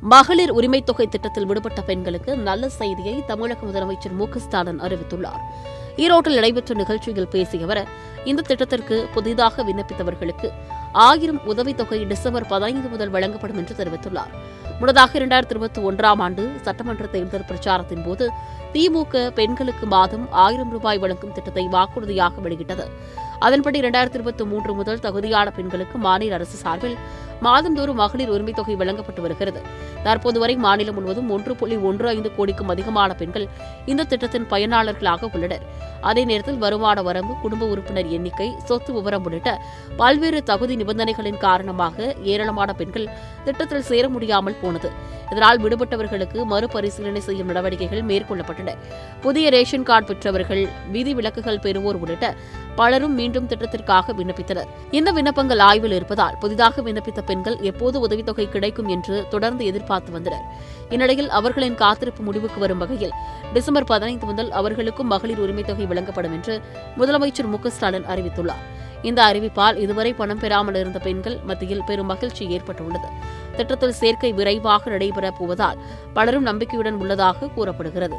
மகளிர் உரிமைத் தொகை திட்டத்தில் விடுபட்ட பெண்களுக்கு நல்ல செய்தியை தமிழக முதலமைச்சர் மு ஸ்டாலின் அறிவித்துள்ளார். ஈரோட்டில் நடைபெற்ற நிகழ்ச்சியில் பேசிய அவர் இந்த திட்டத்திற்கு புதிதாக விண்ணப்பித்தவர்களுக்கு ஆயிரம் உதவித்தொகை டிசம்பர் பதினைந்து முதல் வழங்கப்படும் என்று தெரிவித்துள்ளார். முன்னதாக இரண்டாயிரத்தி இருபத்தி ஒன்றாம் ஆண்டு சட்டமன்ற தேர்தல் பிரச்சாரத்தின் போது திமுக பெண்களுக்கு மாதம் ஆயிரம் ரூபாய் வழங்கும் திட்டத்தை வாக்குறுதியாக வெளியிட்டது. அதன்படி இரண்டாயிரத்தி இருபத்தி மூன்று முதல் தகுதியான பெண்களுக்கு மாநில அரசு சார்பில் மாதந்தோறும் மகளிர் உரிமைத் தொகை வழங்கப்பட்டு வருகிறது. தற்போது வரை மாநிலம் முழுவதும் ஒன்று புள்ளி ஒன்று ஐந்து கோடிக்கும் அதிகமான பெண்கள் இந்த திட்டத்தின் பயனாளர்களாக உள்ளனர். அதே நேரத்தில் வருமான வரம்பு குடும்ப உறுப்பினர் எண்ணிக்கை சொத்து விவரம் உள்ளிட்ட பல்வேறு தகுதி நிபந்தனைகளின் காரணமாக ஏராளமான பெண்கள் திட்டத்தில் சேர முடியாமல் போனது. இதனால் விடுபட்டவர்களுக்கு மறுபரிசீலனை செய்யும் நடவடிக்கைகள் மேற்கொள்ளப்பட்டன. புதிய ரேஷன் கார்டு பெற்றவர்கள் விதி விலக்குகள் பெறுவோர் உள்ளிட்ட பலரும் மீண்டும் திட்டத்திற்காக விண்ணப்பித்தனர். இந்த விண்ணப்பங்கள் ஆய்வில் இருப்பதால் புதிதாக விண்ணப்பித்த பெண்கள் எப்போது உதவித்தொகை கிடைக்கும் என்று தொடர்ந்து எதிர்பார்த்து வந்தனர். இந்நிலையில் அவர்களின் காத்திருப்பு முடிவுக்கு வரும் வகையில் டிசம்பர் பதினைந்து முதல் அவர்களுக்கும் மகளிர் உரிமைத் தொகை வழங்கப்படும் என்று முதலமைச்சர் மு க ஸ்டாலின் அறிவித்துள்ளார். இந்த அறிவிப்பால் இதுவரை பணம் பெறாமல் இருந்த பெண்கள் மத்தியில் பெரும் மகிழ்ச்சி ஏற்பட்டுள்ளது. திட்டத்தில் சேர்க்கை விரைவாக நடைபெறப் போவதால் பலரும் நம்பிக்கையுடன் உள்ளதாக கூறப்படுகிறது.